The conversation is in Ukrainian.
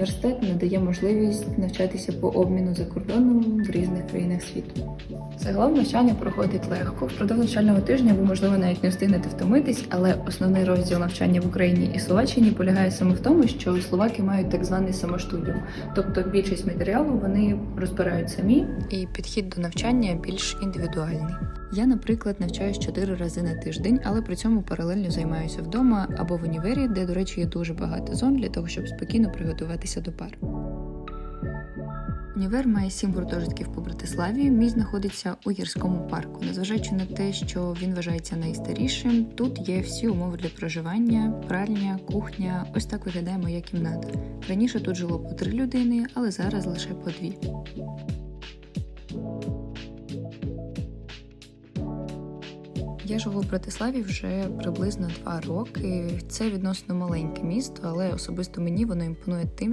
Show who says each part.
Speaker 1: університет надає можливість навчатися по обміну за кордоном різних країнах світу. Загалом навчання проходить легко. Впродовж навчального тижня ви, можливо, навіть не встигнете втомитись, але основний розділ навчання в Україні і Словаччині полягає саме в тому, що словаки мають так званий самостудіум, тобто більшість матеріалу вони розбирають самі, і підхід до навчання більш індивідуальний. Я, наприклад, навчаюсь 4 рази на тиждень, але при цьому паралельно займаюся вдома або в універі, де, до речі, є дуже багато зон для того, щоб спокійно приготуватися до пар. Універ має сім гуртожитків по Братиславі. Мій знаходиться у гірському парку. Незважаючи на те, що він вважається найстарішим, тут є всі умови для проживання, пральня, кухня. Ось так виглядає моя кімната. Раніше тут жило по три людини, але зараз лише по дві. Я живу в Братиславі вже приблизно два роки. Це відносно маленьке місто, але особисто мені воно імпонує тим,